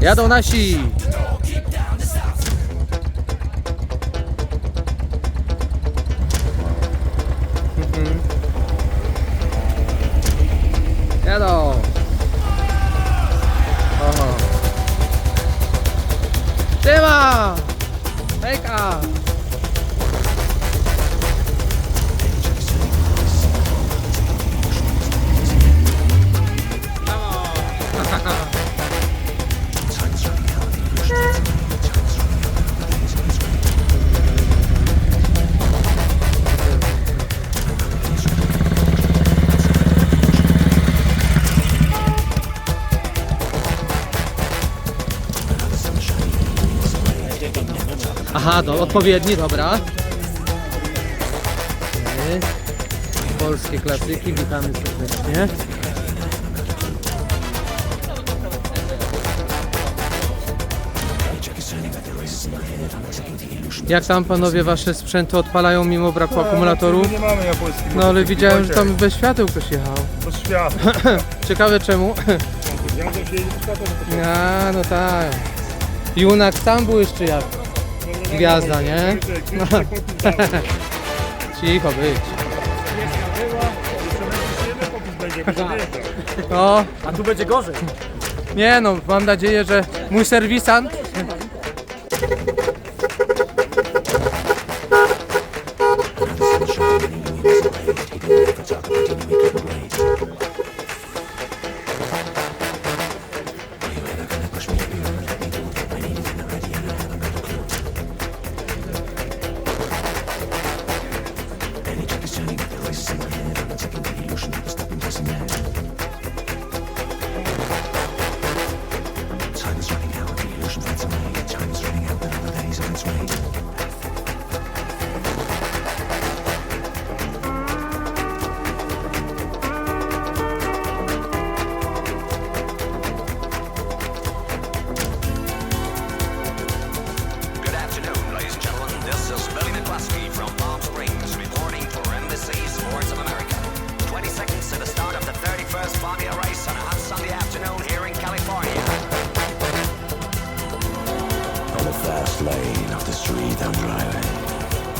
宿なし。やだあ Aha, do, odpowiedni, dobra. Polskie klasyki, witamy serdecznie. Jak tam panowie wasze sprzęty odpalają mimo braku akumulatoru? Nie mamy japońskich No ale widziałem, że tam bez świateł ktoś jechał. To świat. Ciekawe czemu? Jadą się jedzie z światłem, to A, no tak. Junak sam błyszczy jak Gwiazda, nie? No. Cicho być. No, A tu będzie gorzej. nie no, mam nadzieję, że mój serwisant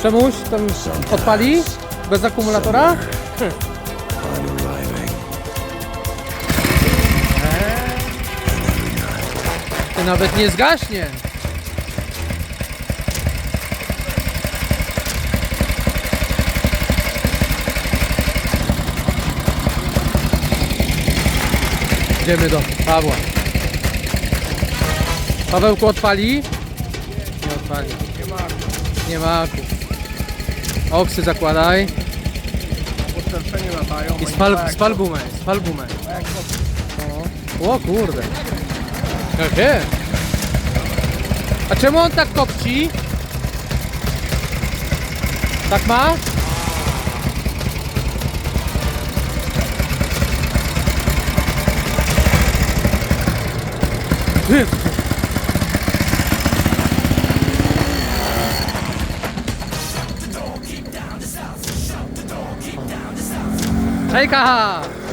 Czemuś tam odpali? Bez akumulatora? Arriving. To nawet nie zgaśnie. Idziemy do Pawła. Pawełku odpali? Nie odpali. Nie ma aku. Oksy zakładaj. Podczerpczenie latają. I spal, spal gumę, spal gumę. O, kurde. Jakie? A czemu on tak kopci? Tak ma? は卡。